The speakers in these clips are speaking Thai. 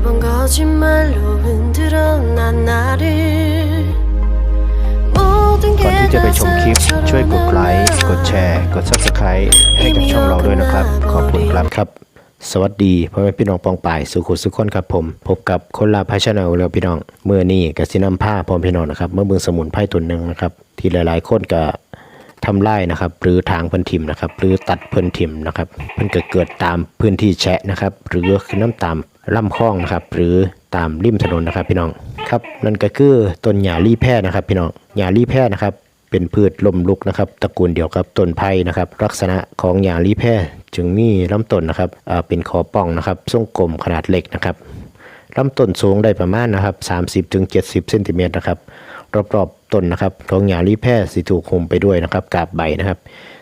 매번 거짓말로 흔들어 난 나를 모든นที่จะ게 ไปชมคลิปช่วยกดไลค์ กดแชร์ กด Subscribe ให้กับช่องเราด้วยนะครับ ขอบคุณครับครับ สวัสดีพ่อแม่พี่น้องปองป่ายสุขุสุขคนครับผม พบกับคนลาพาชแนลแล้วพี่น้องเมื่อนี้กสินำผ้าพร้อมพี่น้องนะครับเมื่อเบืองสมุนไพ่ตันหนึ่งนะครับ ที่หลายๆคนก็ทำไร่นะครับ หรือทางเพื้นทิมนะครับ หรือตัดเพื้นทิมนะครับ มันก็เกิดตามพื้นที่แฉะนะครับ หรือคือน้ำตาม ลำคลองนะครับ หรือตามริมถนนนะครับ พี่น้องครับนั่นก็คือต้นหญ้าลี่แพร่นะครับ พี่น้องหญ้าลี่แพร่นะครับ เป็นพืชลมลุกนะครับตระกูลเดียวกับต้นไผ่นะครับ ลักษณะของหญ้าลี่แพร่จึงมีลำต้นนะครับอ่าเป็นคอป่องนะครับทรงกลมขนาดเล็กนะครับลำต้นสูงได้ประมาณนะครับ30ถึง70เซนติเมตรนะครับรอบๆต้นนะครับของหญ้าลี่แพร่สิถูกคลุมไปด้วยนะครับกาบใบนะครับ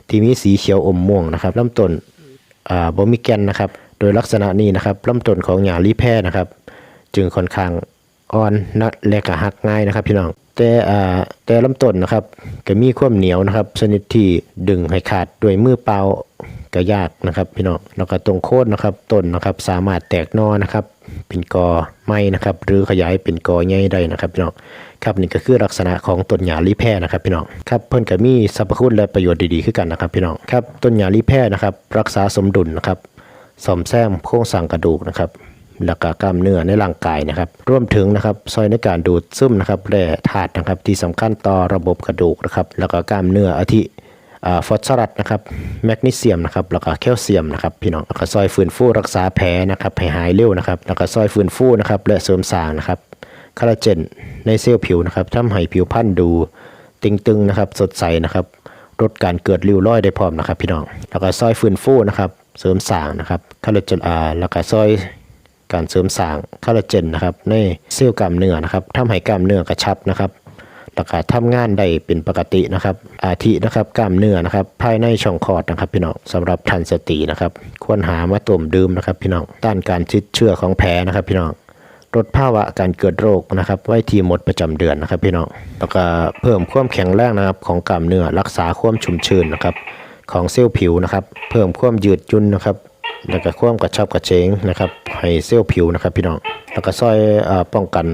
ที่มีสีเขียวอมม่วงนะครับลำต้นอ่าบ่มีแกนนะครับ โดยลักษณะนี้นะครับลำต้นของหญ้าลีแพร่นะครับ จึงค่อนข้างอ่อนนะและก็หักง่ายนะครับพี่น้องแต่อ่าแต่ลำต้นนะครับก็มีความเหนียวนะครับ ชนิดที่ดึงให้ขาดด้วยมือเปล่าก็ยากนะครับ พี่น้องแล้วก็ตรงโคนนะครับต้นนะครับสามารถแตกนอนะครับ เป็นกอไม้นะครับ หรือขยายเป็นกอใหญ่ได้นะครับพี่น้องครับนี่ก็คือลักษณะของต้นหญ้าลีแพร่นะครับพี่น้องครับเพิ่นก็มีสรรพคุณและประโยชน์ดีๆขึ้นกันนะครับพี่น้องครับต้นหญ้าลีแพร่นะครับ รักษาสมดุลนะครับ ซ่อมแซมโครงสร้างกระดูกนะครับแล้วก็กล้ามเนื้อในร่างกายนะครับ รวมถึงนะครับซอยในการดูดซึมนะครับแร่ธาตุนะครับที่สำคัญต่อระบบกระดูกนะครับแล้วก็กล้ามเนื้ออาทิฟอสฟอรัสนะครับแมกนีเซียมนะครับแล้วก็แคลเซียมนะครับพี่น้องแล้วก็ซอยฟื้นฟูรักษาแผลนะครับให้หายเร็วนะครับแล้วก็ซอยฟื้นฟูนะครับและเสริมสร้างนะครับคอลลาเจนในเซลล์ผิวนะครับทำให้ผิวพรรณดูตึงตึงๆนะครับสดใสนะครับลดการเกิดริ้วรอยได้พร้อมนะครับพี่น้องแล้วก็ซอยฟื้นฟูนะครับ เสริมสร้างนะครับคอลลาเจนอาแล้วก็ซอยการเสริมสร้างคอลลาเจนนะครับในเซลล์กล้ามเนื้อนะครับทำให้กล้ามเนื้อกระชับนะครับแล้วก็ทำงานได้เป็นปกตินะครับ อาทินะครับกล้ามเนื้อนะครับ ภายในช่องคอดนะครับ พี่น้องสำหรับทันสตรีนะครับ ควรหามาต้มดื่มนะครับ พี่น้องต้านการติดเชื้อของแผลนะครับ พี่น้องลดภาวะการเกิดโรคนะครับไว้ที่หมดประจำเดือนนะครับพี่น้องแล้วก็เพิ่มความแข็งแรงนะครับของกล้ามเนื้อรักษาความชุ่มชื้นนะครับ ของเซลล์ผิวนะครับ เพิ่มความยืดหยุ่นนะครับ แล้วก็ความกระชับกระเฉงนะครับให้เซลล์ผิวนะครับ พี่น้องแล้วก็ซอยเอ่อป้องกัน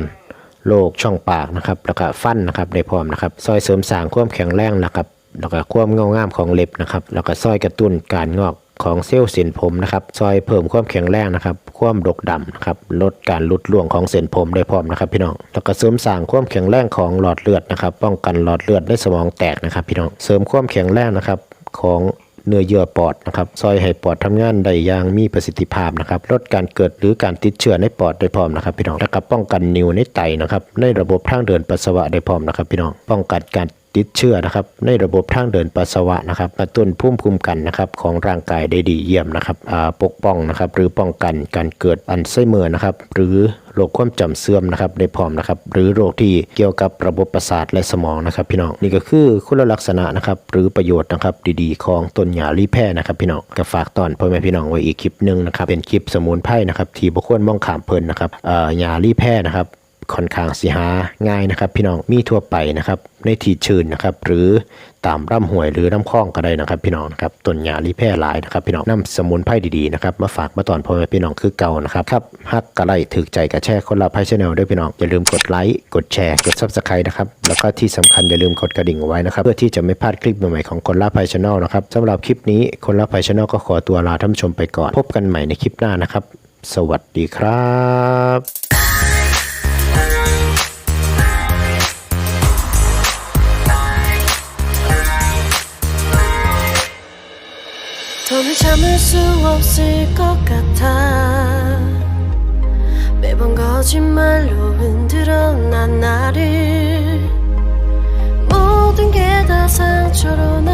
โรคช่องปากนะครับ แล้วก็ฟันนะครับได้พร้อมนะครับซอยเสริมสร้างความแข็งแรงนะครับ แล้วก็ความเงางามของเล็บนะครับ แล้วก็ซอยกระตุ้นการงอกของเซลล์เส้นผมนะครับ ซอยเพิ่มความแข็งแรงนะครับ ความดกดำนะครับ ลดการลุดร่วงของเส้นผมได้พร้อมนะครับ พี่น้อง แล้วก็เสริมสร้างความแข็งแรงของหลอดเลือดนะครับ ป้องกันหลอดเลือดในสมองแตกนะครับ พี่น้อง เสริมความแข็งแรงนะครับ ของเนื้อเยื่อปอดนะครับซอยให้ปอดทำงานได้อย่างมีประสิทธิภาพนะครับลดการเกิดหรือการติดเชื้อในปอดได้พร้อมนะครับพี่น้องแล้วก็ป้องกันนิวในไตนะครับในระบบทางเดินปัสสาวะได้พร้อมนะครับพี่น้องป้องกันการติดเชื้อนะครับในระบบทางเดินปัสสาวะนะครับกระตุ้นภูมิคุ้มกันนะครับของร่างกายได้ดีเยี่ยมนะครับปกป้องนะครับหรือป้องกันการเกิดอัลไซเมอร์นะครับหรือ โรคความจำเสื่อมนะครับได้พร้อมนะครับหรือโรคที่เกี่ยวกับระบบประสาทและสมองนะครับพี่น้องนี่ก็คือคุณลักษณะนะครับหรือประโยชน์นะครับดีๆ ของต้นหญ้าลีแพร่นะครับพี่น้องก็ฝากตอนพ่อแม่พี่น้องไว้อีกคลิปหนึ่งนะครับเป็นคลิปสมุนไพรนะครับที่บุคคลมองขามเพลินนะครับเอ่อหญ้าลีแพร่นะครับ ค่อนข้างสิหาง่ายนะครับ พี่น้องมีทั่วไปนะครับ ในที่ชื้นนะครับ หรือตามร่ำห้วยหรือน้ำคลองก็ได้นะครับ พี่น้องนะครับต้นหญ้าลีแพร่หลายนะครับ พี่น้องนำสมุนไพรดีๆนะครับมาฝากมาตอนพ่อแม่พี่น้องคือเก่านะครับครับฮักกระไลถึกใจกระแชร์คนละไพ่ชแนลด้วยพี่น้องอย่าลืมกดไลค์กดแชร์กดซับสไครต์นะครับแล้วก็ที่สำคัญอย่าลืมกดกระดิ่งไว้นะครับเพื่อที่จะไม่พลาดคลิปใหม่ๆของคนละไพ่ชแนลนะครับสำหรับคลิปนี้คนละไพ่ชแนลก็ขอตัวลาท่านผู้ชมไปก่อน พบกันใหม่ในคลิปหน้านะครับ สวัสดีครับ 더는 참을 수 없을 것 같아. 매번 거짓말로 흔들어 난 나를. 모든 게 다 상처로 어긋나